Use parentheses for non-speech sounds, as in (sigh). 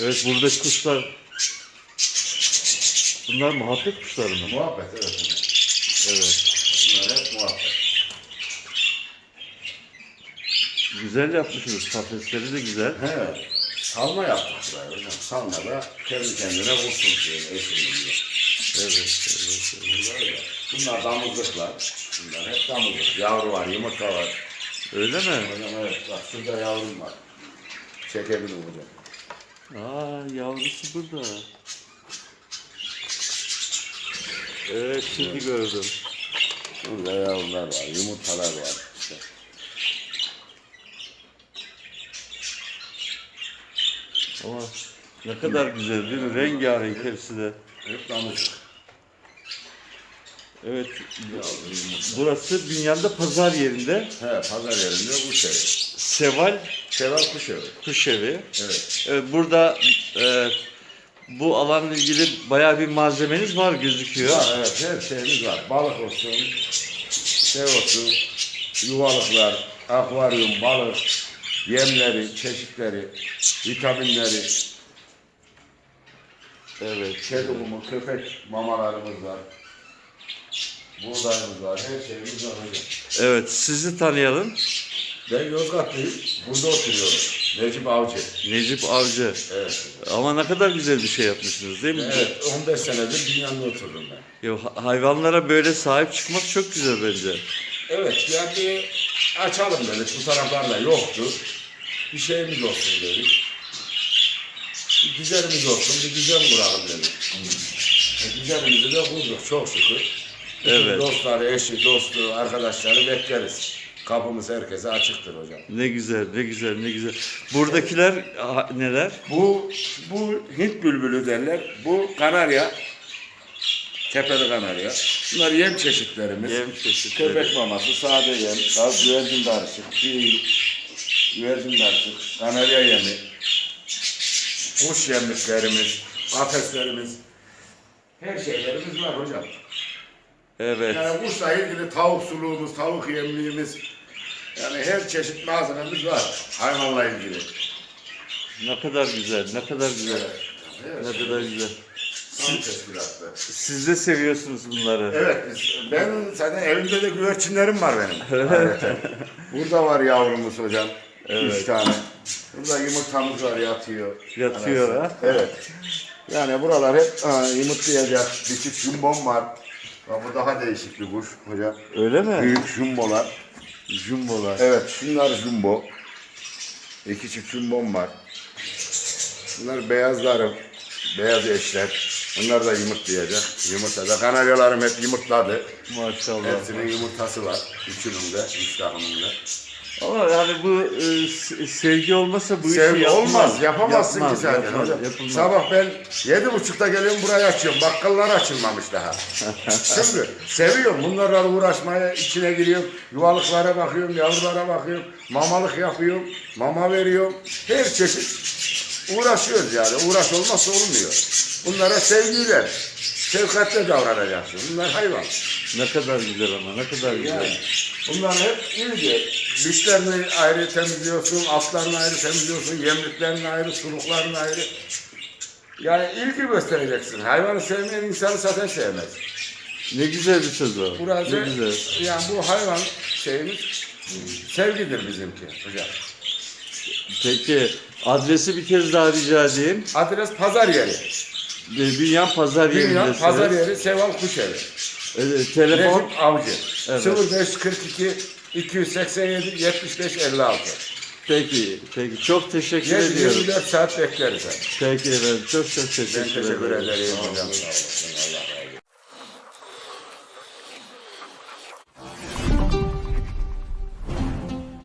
Evet buradaki kuşlar Bunlar muhabbet kuşları mı? Muhabbet evet. Evet. Bunlar hep muhabbet. Güzel yapmışsınız. Kafesleri de güzel. He. Salma buraya hocam. Salma da kendi kendine vursun diye. Evet. evet, evet. Bunlar öyle. Bunlar damızlıklar. Bunlar hep damızlık. Yavru var, yumurta var. Öyle mi? Hocam evet bak şurada yavrum var. Çekebilirim hocam. Aa yavrusu burada. Evet şimdi gördüm. Burada yavrular var, yumurtalar var. İşte. Ama ne kadar güzel değil mi? Rengarenk hepsi de. Hep damızlık. Evet. Burası dünyada pazar yerinde. He pazar yerinde kuş evi. Seval Seval kuş evi. Kuş Evi. Evet. Evet, burada e, bu alanla ilgili bayağı bir malzemeniz var gözüküyor. Var evet her şeyimiz var. Balık olsun, şey olsun, yuvalıklar, akvaryum, balık, yemleri, çeşitleri, vitaminleri, Evet. kedi kumu, köpek mamalarımız var. Buğdayımız var, her şeyimiz var hocam. Evet, sizi tanıyalım. Ben Yozgatlıyım, burada oturuyorum. Necip Avcı. Necip Avcı. Evet. Ama ne kadar güzel bir şey yapmışsınız değil mi? Evet, 15 senedir dünyanın oturdum ben. Ha- hayvanlara böyle sahip çıkmak çok güzel bence. Evet, yani açalım dedik. Bu taraflarda yoktu. Bir şeyimiz olsun dedik. Bir düzenimiz olsun, bir düzen kuralım dedik. E, düzenimizi de kurduk çok şükür. Evet. Dostları, eşi, dostu, arkadaşları bekleriz. Kapımız herkese açıktır hocam. Ne güzel, ne güzel, ne güzel. Buradakiler ha, neler? Bu, bu Hint bülbülü derler. Bu kanarya. Tepeli kanarya. Bunlar yem çeşitlerimiz. Yem çeşitleri. Köpek maması, sade yem, gaz güvercin darısı, fil, güvercin darısı, kanarya yemi, kuş yemliklerimiz, kafeslerimiz, her şeylerimiz var hocam. Evet. Yani kuşla ilgili tavuk suluğumuz, tavuk yemliğimiz, yani her çeşit malzememiz var hayvanla ilgili. Ne kadar güzel, ne kadar güzel. Evet. Ne kadar güzel. Tam. Siz de seviyorsunuz bunları. Evet, biz- ben zaten evimde de güvercinlerim var benim. (laughs) Burada var yavrumuz hocam. Üç tane. Burada yumurtamız var yatıyor. Yatıyor ha. Evet. Yani buralar hep ha, yumurtlayacak. Bir çift jumbom var. Bak bu daha değişik bir kuş hocam. Öyle mi? Büyük jumbolar. Jumbolar. Evet, şunlar jumbo. İki çift jumbom var. Bunlar beyazlarım. Beyaz eşler. Bunlar da yumurtlayacak. Yumurtada. Kanaryalarım hep yumurtladı. Maşallah. Hepsinin yumurtası var. Üçünün de, üç takımın da. Ama yani bu e, se- sevgi olmasa bu işi Sevgi yapmaz. olmaz, yapamazsın Yapmaz, ki zaten yapmaz, hocam. yapılmaz. Sabah ben yedi buçukta geliyorum burayı açıyorum. Bakkallar açılmamış daha. (laughs) Şimdi seviyorum bunlarla uğraşmaya, içine giriyorum. Yuvalıklara bakıyorum, yavrulara bakıyorum. Mamalık yapıyorum, mama veriyorum. Her çeşit uğraşıyoruz yani. Uğraş olmazsa olmuyor. Bunlara sevgiyle, şefkatle davranacaksın. Bunlar hayvan. Ne kadar güzel ama ne kadar güzel. Yani bunlar hep ilgi. Dişlerini ayrı temizliyorsun, altlarını ayrı temizliyorsun, yemliklerini ayrı, suluklarını ayrı. Yani ilgi göstereceksin. Hayvanı sevmeyen insanı zaten sevmez. Ne güzel bir söz o. Burası, Ne güzel. yani bu hayvan şeyimiz sevgidir bizimki hocam. Peki adresi bir kez daha rica edeyim. Adres pazar yeri. E, Dünya Pazar Dünya yerindesiniz. pazar yeri Seval Kuşevi. E, telefon Necip Avcı. Evet. 0542 287 75 56. Peki, peki. Çok teşekkür 7 ediyorum. 24 saat bekleriz. Peki efendim. Çok çok teşekkür, Ben teşekkür ederim. hocam. Sağ olun.